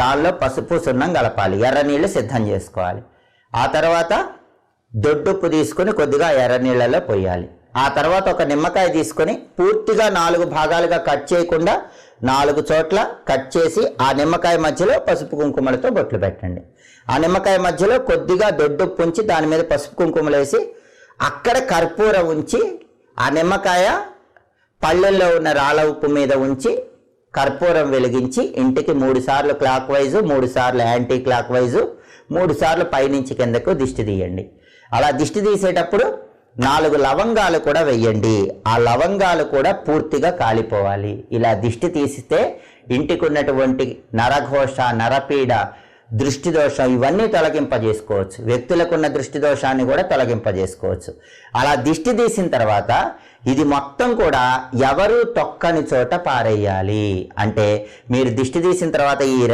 దానిలో పసుపు సున్నం కలపాలి. ఎర్ర నీళ్ళు సిద్ధం చేసుకోవాలి. ఆ తర్వాత దొడ్డుప్పు తీసుకొని కొద్దిగా ఎర్ర నీళ్ళలో పోయాలి. ఆ తర్వాత ఒక నిమ్మకాయ తీసుకొని పూర్తిగా నాలుగు భాగాలుగా కట్ చేయకుండా నాలుగు చోట్ల కట్ చేసి ఆ నిమ్మకాయ మధ్యలో పసుపు కుంకుమలతో బొట్లు పెట్టండి. ఆ నిమ్మకాయ మధ్యలో కొద్దిగా దొడ్డుప్పు ఉంచి దాని మీద పసుపు కుంకుమలు వేసి అక్కడ కర్పూరం ఉంచి ఆ నిమ్మకాయ పళ్ళెల్లో ఉన్న రాళ్ళ ఉప్పు మీద ఉంచి కర్పూరం వెలిగించి ఇంటికి మూడు సార్లు క్లాక్ వైజు మూడు సార్లు యాంటీ క్లాక్ వైజు మూడు సార్లు పైనుంచి కిందకు దిష్టి తీయండి. అలా దిష్టి తీసేటప్పుడు నాలుగు లవంగాలు కూడా వెయ్యండి. ఆ లవంగాలు కూడా పూర్తిగా కాలిపోవాలి. ఇలా దిష్టి తీసితే ఇంటికి ఉన్నటువంటి నరఘోష నరపీడ దృష్టి దోషం ఇవన్నీ తొలగింపజేసుకోవచ్చు. వ్యక్తులకు ఉన్న దృష్టి దోషాన్ని కూడా తొలగింపజేసుకోవచ్చు. అలా దిష్టి తీసిన తర్వాత ఇది మొత్తం కూడా ఎవరు తొక్కని చోట పారేయాలి? అంటే మీరు దిష్టి తీసిన తర్వాత ఈ